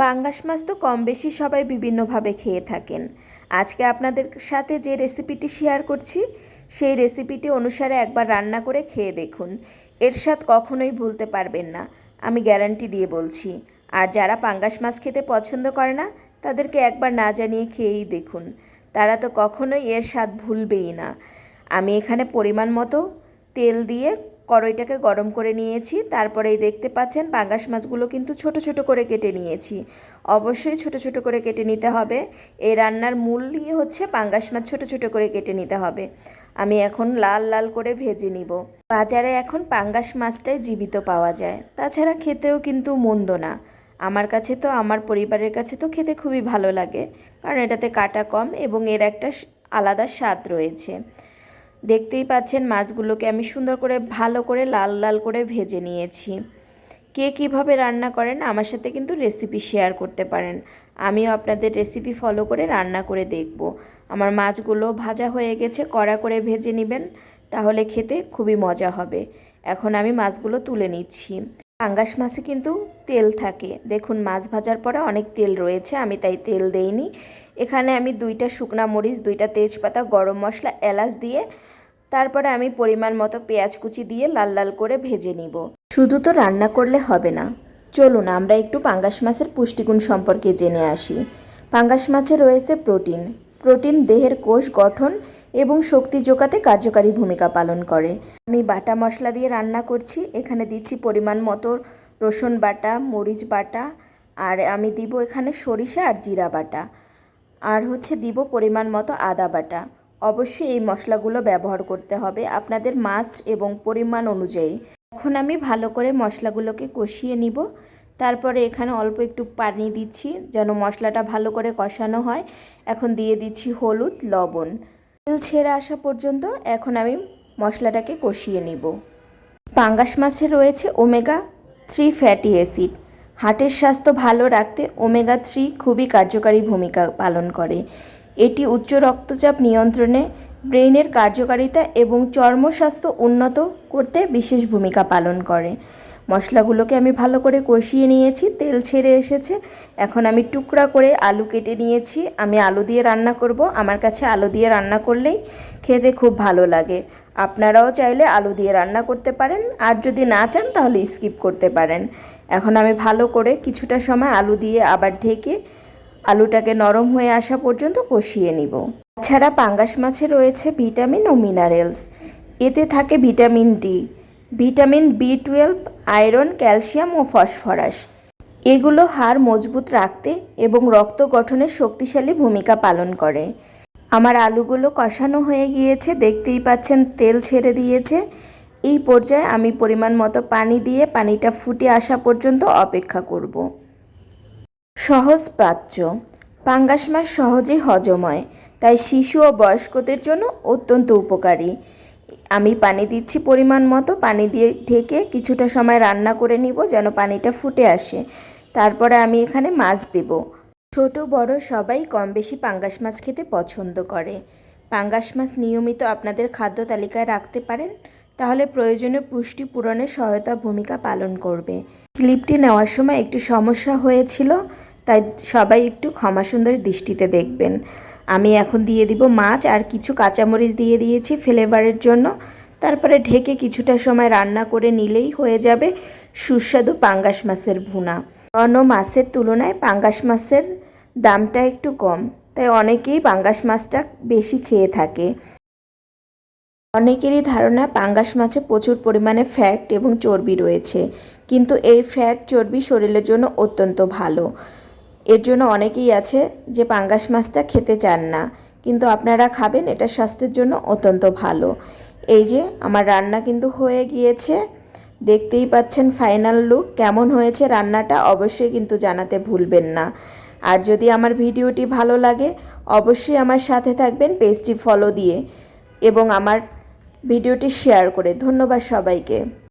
পাঙ্গাস মাছ তো কম বেশি সবাই বিভিন্নভাবে খেয়ে থাকেন। আজকে আপনাদের সাথে যে রেসিপিটি শেয়ার করছি, সেই রেসিপিটি অনুসারে একবার রান্না করে খেয়ে দেখুন। এর স্বাদ কখনোই ভুলতে পারবেন না, আমি গ্যারান্টি দিয়ে বলছি। আর যারা পাঙ্গাস মাছ খেতে পছন্দ করে না, তাদেরকে একবার না জানিয়ে খেয়েই দেখুন। তারা তো কখনোই এর স্বাদ ভুলবেই না। আমি এখানে পরিমাণ মতো তেল দিয়ে কড়াইটাকে গরম করে নিয়েছি। তারপরে এই দেখতে পাচ্ছেন পাঙ্গাস মাছগুলো কিন্তু ছোট ছোট করে কেটে নিয়েছি। অবশ্যই ছোট ছোট করে কেটে নিতে হবে। এই রান্নার মূলই হচ্ছে পাঙ্গাস মাছ ছোট ছোট করে কেটে নিতে হবে। আমি এখন লাল লাল করে ভেজে নিব। বাজারে এখন পাঙ্গাস মাছটাই জীবিত পাওয়া যায়। তাছাড়া খেতেও কিন্তু মন্দ না। আমার কাছে তো, আমার পরিবারের কাছে তো খেতে খুবই ভালো লাগে। কারণ এটাতে কাটা কম এবং এর একটা আলাদা স্বাদ রয়েছে। দেখতেই পাচ্ছেন মাছগুলোকে আমি সুন্দর করে, ভালো করে লাল লাল করে ভেজে নিয়েছি। কে কীভাবে রান্না করেন আমার সাথে কিন্তু রেসিপি শেয়ার করতে পারেন। আমিও আপনাদের রেসিপি ফলো করে রান্না করে দেখব। আমার মাছগুলো ভাজা হয়ে গেছে, কড়া করে ভেজে নেবেন, তাহলে খেতে খুবই মজা হবে। এখন আমি মাছগুলো তুলে নিচ্ছি। পাঙ্গাস মাছে কিন্তু তেল থাকে। দেখুন, মাছ ভাজার পরে অনেক তেল রয়েছে, আমি তাই তেল দেইনি। এখানে আমি দুইটা শুকনা মরিচ, দুইটা তেজপাতা, গরম মশলা, এলাচ দিয়ে তারপরে আমি পরিমাণ মতো পেঁয়াজ কুচি দিয়ে লাল লাল করে ভেজে নিব। শুধু তো রান্না করলে হবে না। চলুন, আমরা একটু পাঙ্গাস মাছের পুষ্টিগুণ সম্পর্কে জেনে আসি। পাঙ্গাস মাছে রয়েছে প্রোটিন। প্রোটিন দেহের কোষ গঠন এবং শক্তি যোগাতে কার্যকারী ভূমিকা পালন করে। আমি বাটা মশলা দিয়ে রান্না করছি। এখানে দিচ্ছি পরিমাণ মতো রসুন বাটা, মরিচ বাটা, আর আমি দিব এখানে সরিষা আর জিরা বাটা। আর হচ্ছে দিব পরিমাণ মতো আদা বাটা। অবশ্যই এই মশলাগুলো ব্যবহার করতে হবে আপনাদের মাছ এবং পরিমাণ অনুযায়ী। এখন আমি ভালো করে মশলাগুলোকে কষিয়ে নিব। তারপরে এখানে অল্প একটু পানি দিচ্ছি যেন মশলাটা ভালো করে কষানো হয়। এখন দিয়ে দিচ্ছি হলুদ, লবণ। তেল ছেড়ে আসা পর্যন্ত এখন আমি মশলাটাকে কষিয়ে নিব। পাঙ্গাস মাছে রয়েছে ওমেগা থ্রি ফ্যাটি অ্যাসিড। হার্টের স্বাস্থ্য ভালো রাখতে ওমেগা থ্রি খুবই কার্যকারী ভূমিকা পালন করে। এটি উচ্চ রক্তচাপ নিয়ন্ত্রণে ব্রেনের কার্যকারিতা এবং চর্ম স্বাস্থ্য উন্নত করতে বিশেষ ভূমিকা পালন করে। মশলাগুলোকে আমি ভালো করে কষিয়ে নিয়েছি, তেল ছেড়ে এসেছে। এখন আমি টুকরা করে আলু কেটে নিয়েছি। আমি আলু দিয়ে রান্না করব। আমার কাছে আলু দিয়ে রান্না করলেই খেতে খুব ভালো লাগে। আপনারাও চাইলে আলু দিয়ে রান্না করতে পারেন। আর যদি না চান, তাহলে স্কিপ করতে পারেন। এখন আমি ভালো করে কিছুটা সময় আলু দিয়ে আবার ঢেকে আলুটাকে নরম হয়ে আসা পর্যন্ত কষিয়ে নিব। তাছাড়া পাঙ্গাস মাছে রয়েছে ভিটামিন ও মিনারেলস। এতে থাকে vitamin D, vitamin B twelve, iron, calcium ও ফসফরাস। এগুলো হাড় মজবুত রাখতে এবং রক্ত গঠনে শক্তিশালী ভূমিকা পালন করে। আমার আলুগুলো কষানো হয়ে গিয়েছে, দেখতেই পাচ্ছেন তেল ছেড়ে দিয়েছে। এই পর্যায়ে আমি পরিমাণ মতো পানি দিয়ে পানিটা ফুটে আসা পর্যন্ত অপেক্ষা করব। সহজ প্রাচ্য। পাঙ্গাস মাছ সহজেই হজম হয় তাই শিশু ও বয়স্কদের জন্য অত্যন্ত উপকারী। আমি পানি দিচ্ছি পরিমাণ মতো, পানি দিয়ে ঢেকে কিছুটা সময় রান্না করে নিব যেন পানিটা ফুটে আসে। তারপরে আমি এখানে মাছ দেব। ছোট, বড় সবাই কম বেশি পাঙ্গাস মাছ খেতে পছন্দ করে। পাঙ্গাস মাছ নিয়মিত আপনাদের খাদ্য তালিকায় রাখতে পারেন, তাহলে প্রয়োজনীয় পুষ্টি পূরণে সহায়তা ভূমিকা পালন করবে। ক্লিপটি নেওয়ার সময় একটু সমস্যা হয়েছিল তাই সবাই একটু ক্ষমা সুন্দর দৃষ্টিতে দেখবেন। আমি এখন দিয়ে দিব মাছ আর কিছু কাঁচামরিচ দিয়ে দিয়েছি ফ্লেভারের জন্য। তারপরে ঢেকে কিছুটা সময় রান্না করে নিলেই হয়ে যাবে সুস্বাদু পাঙ্গাস মাছের ভুনা। অন্য মাছের তুলনায় পাঙ্গাস মাছের দামটা একটু কম, তাই অনেকেই পাঙ্গাস মাছটা বেশি খেয়ে থাকে। অনেকেরই ধারণা পাঙ্গাস মাছে প্রচুর পরিমাণে ফ্যাট এবং চর্বি রয়েছে, কিন্তু এই ফ্যাট চর্বি শরীরের জন্য অত্যন্ত ভালো। এর জন্য অনেকেই আছে যে পাঙ্গাস মাছটা খেতে চান না, কিন্তু আপনারা খাবেন, এটা স্বাস্থ্যের জন্য অত্যন্ত ভালো। এই যে, আমার রান্না কিন্তু হয়ে গিয়েছে। দেখতেই পাচ্ছেন ফাইনাল লুক, কেমন হয়েছে রান্নাটা অবশ্যই কিন্তু জানাতে ভুলবেন না। আর যদি আমার ভিডিওটি ভালো লাগে, অবশ্যই আমার সাথে থাকবেন পেজটি ফলো দিয়ে এবং আমার ভিডিওটি শেয়ার করে। ধন্যবাদ সবাইকে।